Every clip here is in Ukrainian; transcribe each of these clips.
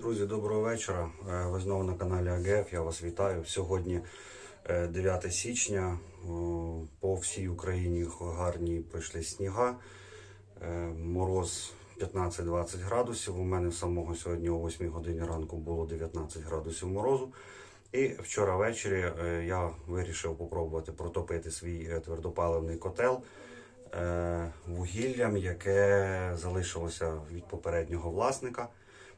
Друзі, доброго вечора. Е, Ви знову на каналі АГФ. Я вас вітаю. Сьогодні е, 9 січня. По всій Україні гарні прийшли сніга. Е, Мороз 15-20 градусів. У мене самого сьогодні о 8 годині ранку було 19 градусів морозу. І вчора ввечері е, я вирішив попробувати протопити свій е, твердопаливний котел е, вугіллям, яке залишилося від попереднього власника.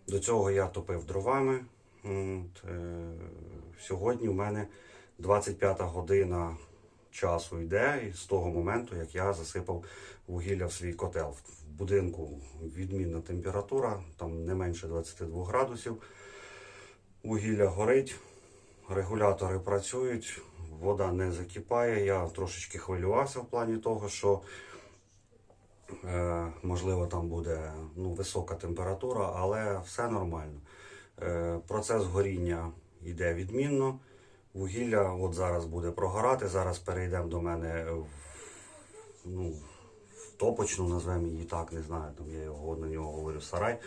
До цього я топив дровами. От, е, сьогодні в мене 25 година часу йде з того моменту, як я засипав вугілля в свій котел. В будинку відмінна температура, там не менше 22 градусів. Вугілля горить, регулятори працюють, вода не закипає. Я трошечки хвилювався в плані того, що Е, можливо, там буде ну, висока температура, але все нормально. Е, процес горіння йде відмінно. Вугілля от зараз буде прогорати. Зараз перейдемо до мене в, ну, в топочну, назвемо її так, не знаю, там я його на нього говорю сарай.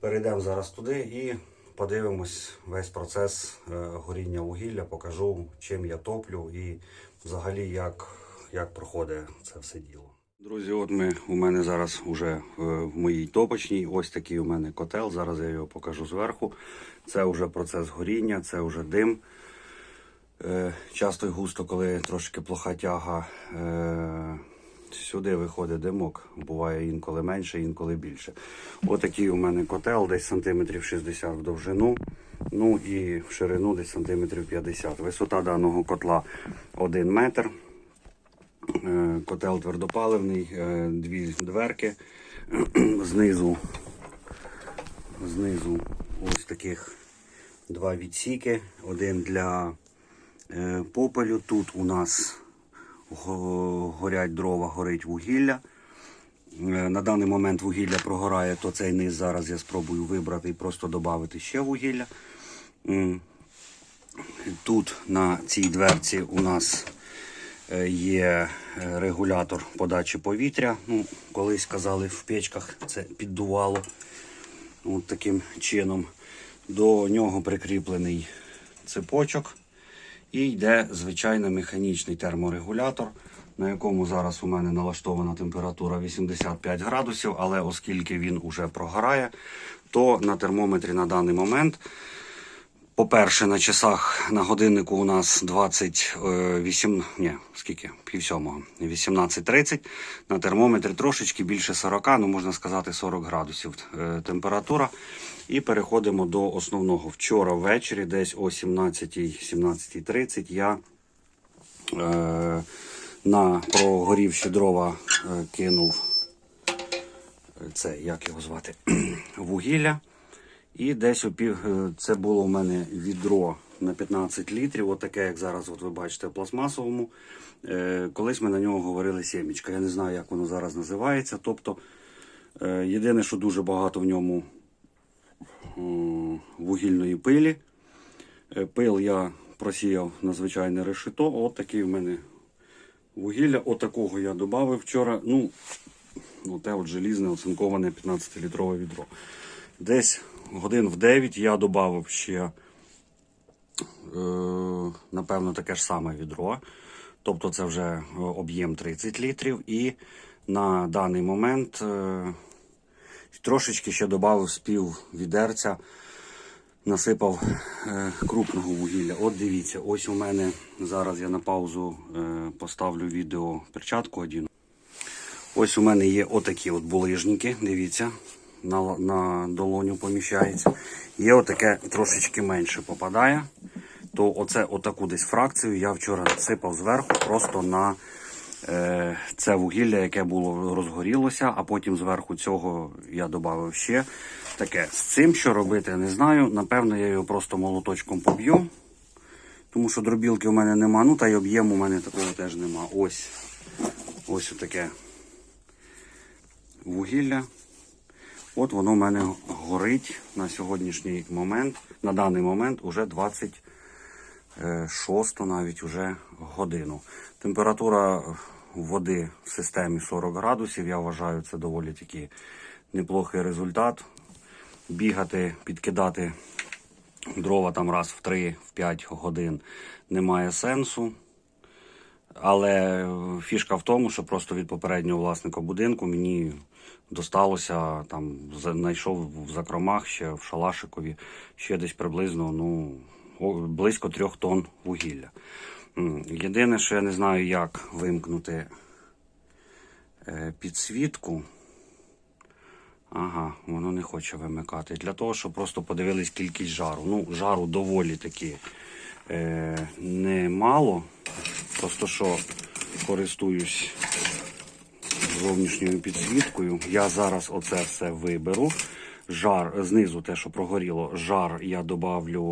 Перейдемо зараз туди і подивимось весь процес е, горіння вугілля, покажу, чим я топлю і взагалі як, як проходить це все діло. Друзі, от ми у мене зараз уже е, в моїй топочній. Ось такий у мене котел. Зараз я його покажу зверху. Це вже процес горіння, це вже дим. Е, Часто і густо, коли трошки плоха тяга, сюди виходить димок. Буває інколи менше, інколи більше. Отакий у мене котел, десь сантиметрів 60 в довжину. Ну і в ширину десь сантиметрів 50. Висота даного котла 1 метр. Е, Котел твердопаливний, е, дві дверки. Знизу, знизу ось таких два відсіки. Один для е, попелю. Тут у нас горять дрова, горить вугілля. Е, На даний момент вугілля прогорає, то цей низ зараз я спробую вибрати і просто додати ще вугілля. Тут на цій дверці у нас е, є е, регулятор подачі повітря. Ну, колись казали в печках це піддувало. От таким чином. До нього прикріплений цепочок. І йде звичайно механічний терморегулятор, на якому зараз у мене налаштована температура 85 градусів, але оскільки він уже прогорає, то на термометрі на даний момент по-перше, на часах на годиннику у нас 28, ні, скільки? Пів сьомого, 18.30. На термометрі трошечки більше 40, ну можна сказати 40 градусів е, температура. І переходимо до основного. Вчора ввечері, десь о 17-17.30 я е, на прогорівші дрова е, кинув е, це, як його звати, вугілля. І десь опів, е, це було у мене відро на 15 літрів, отаке, як зараз от ви бачите, в пластмасовому. Е, Колись ми на нього говорили сімічка. Я не знаю, як воно зараз називається. Тобто, е, єдине, що дуже багато в ньому вугільної пилі. Пил я просіяв на звичайне решето. От такий в мене вугілля. Отакого я додав вчора. Ну, ну, те от желізне оцинковане 15-літрове відро. Десь годин в 9 я додав ще, е, напевно, таке ж саме відро. Тобто це вже е, об'єм 30 літрів. І на даний момент е, трошечки ще додав з пів відерця, насипав крупного вугілля. От дивіться, ось у мене зараз я на паузу поставлю відео перчатку одіну. Ось у мене є отакі от булижники, дивіться, на, на долоню поміщається. Є отаке трошечки менше попадає. То оце отаку десь фракцію я вчора сипав зверху просто на е, це вугілля, яке було розгорілося, а потім зверху цього я додав ще таке. З цим що робити, не знаю. Напевно, я його просто молоточком поб'ю. Тому що дробілки у мене нема. Ну та й об'єму у мене такого теж нема. Ось. Ось отаке вугілля. От воно в мене горить на сьогоднішній момент, на даний момент уже 26 навіть уже годину. Температура води в системі 40 градусів. Я вважаю, це доволі такий неплохий результат. бігати, підкидати дрова там раз в 3-5 годин немає сенсу. Але фішка в тому, що просто від попереднього власника будинку мені досталося там, знайшов в закромах ще в Шалашикові ще десь приблизно ну, близько трьох тонн вугілля. Єдине, що я не знаю, як вимкнути е, підсвітку. Ага, воно не хоче вимикати. Для того, щоб просто подивились кількість жару. Ну, жару доволі таки е, немало. Просто що користуюсь зовнішньою підсвіткою. Я зараз оце все виберу. Жар знизу, те, що прогоріло, жар я добавлю,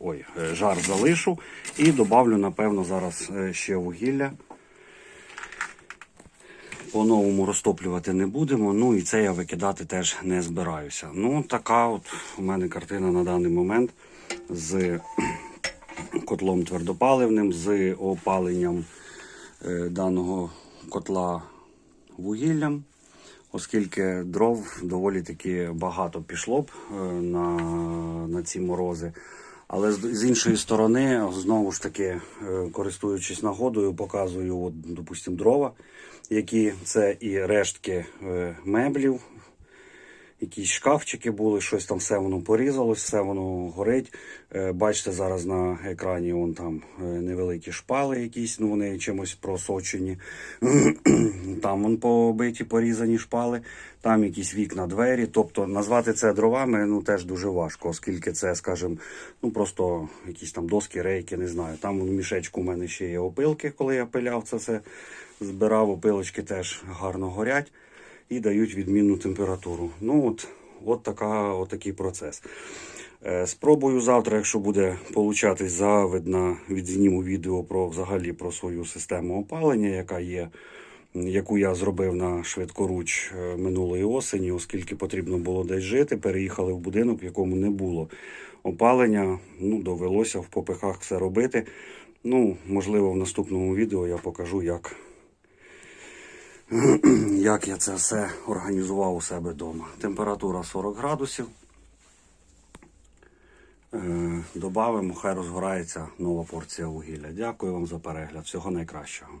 ой, е, жар залишу і добавлю, напевно, зараз е, ще вугілля. По-новому розтоплювати не будемо. Ну і це я викидати теж не збираюся. Ну, така от у мене картина на даний момент з котлом твердопаливним, з опаленням е, даного котла вугіллям, оскільки дров доволі таки багато пішло б е, на, на ці морози. Але з, іншої сторони, знову ж таки, е, користуючись нагодою, показую, от, допустим, дрова, які це і рештки меблів, якісь шкафчики були, щось там все воно порізалось, все воно горить. Е, Бачите, зараз на екрані вон там е, невеликі шпали якісь, ну вони чимось просочені. Там вон побиті, порізані шпали, там якісь вікна, двері. Тобто назвати це дровами ну теж дуже важко, оскільки це, скажімо, ну просто якісь там доски, рейки, не знаю. Там в мішечку у мене ще є опилки, коли я пиляв це все збирав, опилочки теж гарно горять і дають відмінну температуру. Ну от, от, така, от такий процес. Е, Спробую завтра, якщо буде получатись завидна, відзніму відео про взагалі про свою систему опалення, яка є, яку я зробив на швидкоруч е, минулої осені, оскільки потрібно було десь жити. Переїхали в будинок, в якому не було опалення. Ну, довелося в попихах все робити. Ну, можливо, в наступному відео я покажу, як як я це все організував у себе вдома. Температура 40 градусів. Е, Добавимо, хай розгорається нова порція вугілля. Дякую вам за перегляд. Всього найкращого.